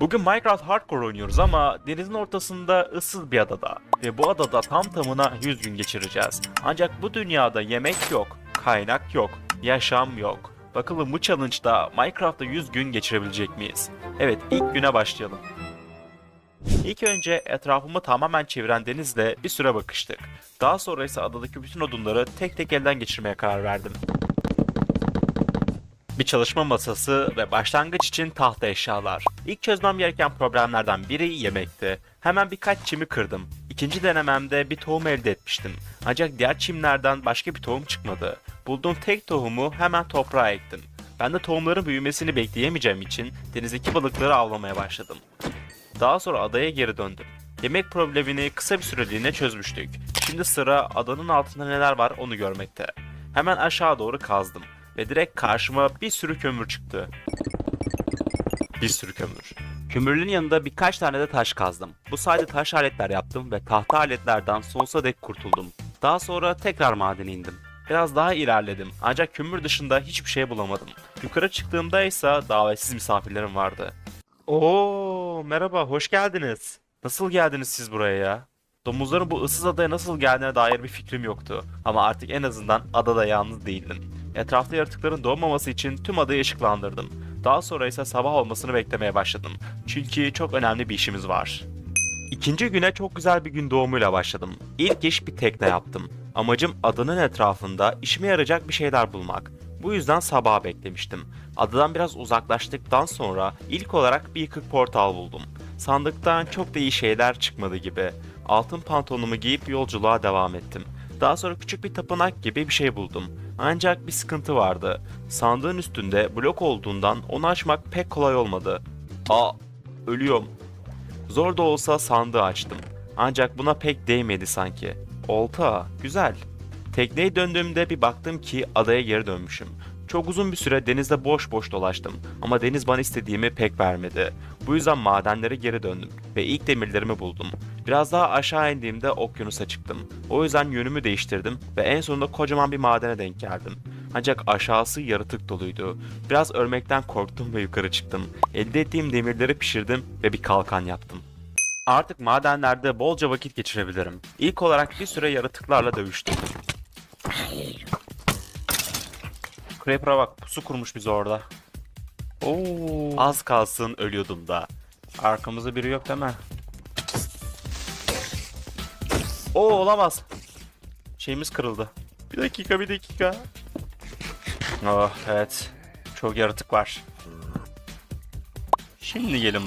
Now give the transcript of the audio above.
Bugün Minecraft Hardcore oynuyoruz ama denizin ortasında ıssız bir adada ve bu adada tam tamına 100 gün geçireceğiz. Ancak bu dünyada yemek yok, kaynak yok, yaşam yok. Bakalım bu challenge'da Minecraft'ta 100 gün geçirebilecek miyiz? Evet ilk güne başlayalım. İlk önce etrafımı tamamen çeviren denizle bir süre bakıştık. Daha sonra ise adadaki bütün odunları tek tek elden geçirmeye karar verdim. Bir çalışma masası ve başlangıç için tahta eşyalar. İlk çözmem gereken problemlerden biri yemekti. Hemen birkaç çimi kırdım. İkinci denememde bir tohum elde etmiştim. Ancak diğer çimlerden başka bir tohum çıkmadı. Bulduğum tek tohumu hemen toprağa ektim. Ben de tohumların büyümesini bekleyemeyeceğim için denizdeki balıkları avlamaya başladım. Daha sonra adaya geri döndüm. Yemek problemini kısa bir süreliğine çözmüştük. Şimdi sıra adanın altında neler var onu görmekte. Hemen aşağı doğru kazdım ve direkt karşıma bir sürü kömür çıktı. Bir sürü kömür. Kömürlüğün yanında birkaç tane de taş kazdım. Bu sayede taş aletler yaptım ve tahta aletlerden sonsuza dek kurtuldum. Daha sonra tekrar madene indim. Biraz daha ilerledim ancak kömür dışında hiçbir şey bulamadım. Yukarı çıktığımda ise davetsiz misafirlerim vardı. Oo, merhaba, hoş geldiniz. Nasıl geldiniz siz buraya ya? Domuzların bu ıssız adaya nasıl geldiğine dair bir fikrim yoktu. Ama artık en azından adada yalnız değildim. Etrafta yaratıkların doğmaması için tüm adayı ışıklandırdım. Daha sonra ise sabah olmasını beklemeye başladım. Çünkü çok önemli bir işimiz var. İkinci güne çok güzel bir gün doğumuyla başladım. İlk iş bir tekne yaptım. Amacım adanın etrafında işime yarayacak bir şeyler bulmak. Bu yüzden sabaha beklemiştim. Adadan biraz uzaklaştıktan sonra ilk olarak bir yıkık portal buldum. Sandıktan çok da iyi şeyler çıkmadı gibi. Altın pantolonumu giyip yolculuğa devam ettim. Daha sonra küçük bir tapınak gibi bir şey buldum. Ancak bir sıkıntı vardı. Sandığın üstünde blok olduğundan onu açmak pek kolay olmadı. Aa, ölüyorum. Zor da olsa sandığı açtım. Ancak buna pek değmedi sanki. Olta, güzel. Tekneye döndüğümde bir baktım ki adaya geri dönmüşüm. Çok uzun bir süre denizde boş boş dolaştım ama deniz bana istediğimi pek vermedi. Bu yüzden madenlere geri döndüm ve ilk demirlerimi buldum. Biraz daha aşağı indiğimde okyanusa çıktım. O yüzden yönümü değiştirdim ve en sonunda kocaman bir madene denk geldim. Ancak aşağısı yaratık doluydu. Biraz örmekten korktum ve yukarı çıktım. Elde ettiğim demirleri pişirdim ve bir kalkan yaptım. Artık madenlerde bolca vakit geçirebilirim. İlk olarak bir süre yaratıklarla dövüştüm. Creeper'a bak pusu kurmuş bizi orada. Oo. Az kalsın ölüyordum da. Arkamızda biri yok değil mi? Oo olamaz. Şeyimiz kırıldı. Bir dakika bir dakika. Oh evet. Çok yaratık var. Şimdi gelin